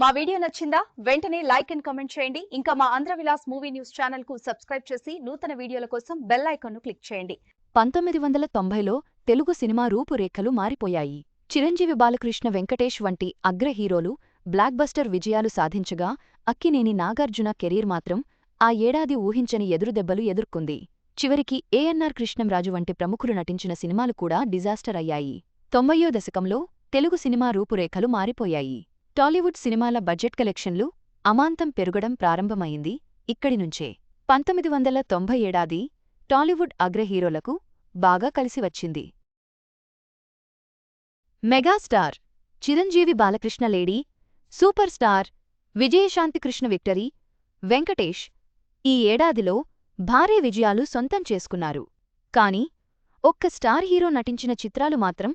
మా వీడియో నచ్చిందా? వెంటనే లైక్ అండ్ కమెంట్ చేయండి. ఇంకా మా ఆంధ్ర విలాస్ మూవీ న్యూస్ ఛానల్కు సబ్స్క్రైబ్ చేసి నూతన వీడియోల కోసం బెల్ ఐకాన్ను క్లిక్ చేయండి. పంతొమ్మిది వందల తొంభైలో తెలుగు సినిమా రూపురేఖలు మారిపోయాయి. చిరంజీవి బాలకృష్ణ వెంకటేష్ వంటి అగ్ర హీరోలు బ్లాక్ బస్టర్ విజయాలు సాధించగా అక్కినేని నాగార్జున కెరీర్ మాత్రం ఆ ఏడాది ఊహించని ఎదురుదెబ్బలు ఎదుర్కొంది. చివరికి ఏఎన్ఆర్ కృష్ణంరాజు వంటి ప్రముఖులు నటించిన సినిమాలు కూడా డిజాస్టర్ అయ్యాయి. తొంభయో దశకంలో తెలుగు సినిమా రూపురేఖలు మారిపోయాయి. టాలీవుడ్ సినిమాల బడ్జెట్ కలెక్షన్లు అమాంతం పెరగడం ప్రారంభమైంది ఇక్కడి నుంచే. పంతొమ్మిది వందల తొంభై ఏడాది టాలీవుడ్ అగ్రహీరోలకు బాగా కలిసి వచ్చింది. Megastar Chiranjeevi Balakrishna lady super star Vijayashanti Krishna victory Venkatesh ఈ ఏడాదిలో భారీ విజయాలు సొంతం చేసుకున్నారు. కాని ఒక్క స్టార్ హీరో నటించిన చిత్రాలు మాత్రం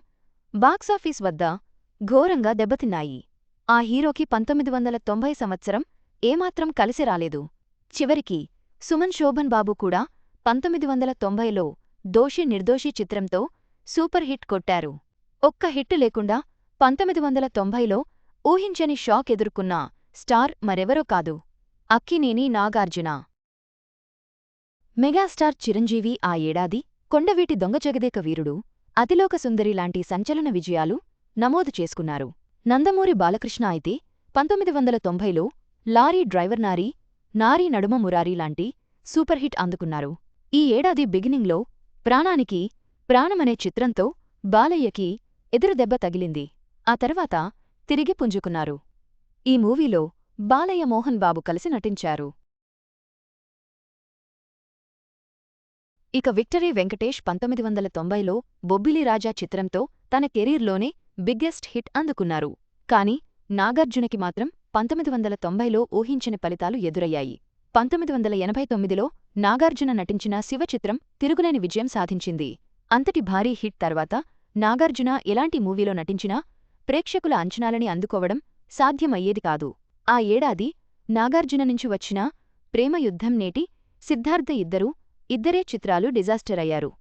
బాక్సాఫీస్ వద్ద ఘోరంగా దెబ్బతిన్నాయి. ఆ హీరోకి పంతొమ్మిది వందల తొంభై సంవత్సరం ఏమాత్రం కలిసి రాలేదు. చివరికి సుమన్ శోభన్ బాబు కూడా పంతొమ్మిది వందల తొంభైలో దోషి నిర్దోషి చిత్రంతో సూపర్ హిట్ కొట్టారు. ఒక్క హిట్ లేకుండా పంతొమ్మిది వందల తొంభైలో ఊహించని షాక్ ఎదుర్కొన్న స్టార్ మరెవరో కాదు అక్కినేని నాగార్జున. మెగాస్టార్ చిరంజీవి ఆ ఏడాది కొండవీటి దొంగజగదేక వీరుడు అతిలోక సుందరి లాంటి సంచలన విజయాలు నమోదు చేసుకున్నారు. నందమూరి బాలకృష్ణ అయితే పంతొమ్మిది వందల తొంభైలో లారీ డ్రైవర్ నారీ నారీ నడుమ మురారీ లాంటి సూపర్ హిట్ అందుకున్నారు. ఈ ఏడాది బిగినింగ్లో ప్రాణానికి ప్రాణమనే చిత్రంతో బాలయ్యకి ఎదురుదెబ్బ తగిలింది. ఆ తర్వాత తిరిగి పుంజుకున్నారు. ఈ మూవీలో బాలయ్య మోహన్ బాబు కలిసి నటించారు. ఇక విక్టరీ వెంకటేష్ పంతొమ్మిది వందల తొంభైలో బొబ్బిలి రాజా చిత్రంతో తన కెరీర్లోనే బిగ్గెస్ట్ హిట్ అందుకున్నారు. కాని నాగార్జునకి మాత్రం పంతొమ్మిది వందల తొంభైలో ఊహించని ఫలితాలు ఎదురయ్యాయి. పంతొమ్మిది వందల ఎనభై తొమ్మిదిలో నాగార్జున నటించిన శివ చిత్రం తిరుగులేని విజయం సాధించింది. అంతటి భారీ హిట్ తర్వాత నాగార్జున ఎలాంటి మూవీలో నటించినా ప్రేక్షకుల అంచనాలని అందుకోవడం సాధ్యమయ్యేది కాదు. ఆ ఏడాది నాగార్జున నుంచి వచ్చిన ప్రేమయుద్ధం నేటి సిద్ధార్థ ఇద్దరూ ఇద్దరే చిత్రాలు డిజాస్టర్ అయ్యారు.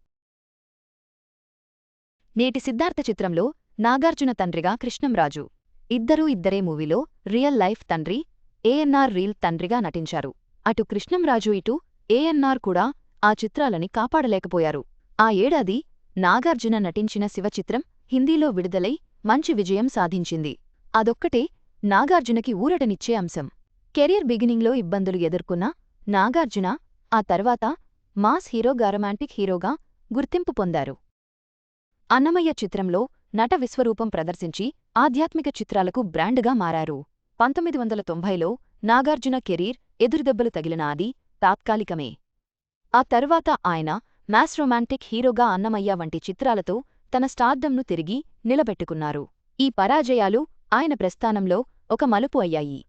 నేటి సిద్ధార్థ చిత్రంలో నాగార్జున తండ్రిగా కృష్ణంరాజు. ఇద్దరూ ఇద్దరే మూవీలో రియల్ లైఫ్ తండ్రి ఏఎన్ఆర్ రీల్ తండ్రిగా నటించారు. అటు కృష్ణంరాజు ఇటు ఏఎన్ఆర్ కూడా ఆ చిత్రాలని కాపాడలేకపోయారు. ఆ ఏడాది నాగార్జున నటించిన శివ చిత్రం హిందీలో విడుదలై మంచి విజయం సాధించింది. అదొక్కటే నాగార్జునకి ఊరటనిచ్చే అంశం. కెరీర్ బిగినింగ్లో ఇబ్బందులు ఎదుర్కొన్న నాగార్జున ఆ తర్వాత మాస్ హీరోగా రొమాంటిక్ హీరోగా గుర్తింపు పొందారు. అన్నమయ్య చిత్రంలో నట విశ్వరూపం ప్రదర్శించి ఆధ్యాత్మిక చిత్రాలకు బ్రాండ్గా మారారు. పంతొమ్మిది వందల తొంభైలో నాగార్జున కెరీర్ ఎదురుదెబ్బలు తగిలిన అది తాత్కాలికమే. ఆ తరువాత ఆయన మ్యాస్ రొమాంటిక్ హీరోగా అన్నమయ్య వంటి చిత్రాలతో తన స్టార్డంను తిరిగి నిలబెట్టుకున్నారు. ఈ పరాజయాలు ఆయన ప్రస్థానంలో ఒక మలుపు అయ్యాయి.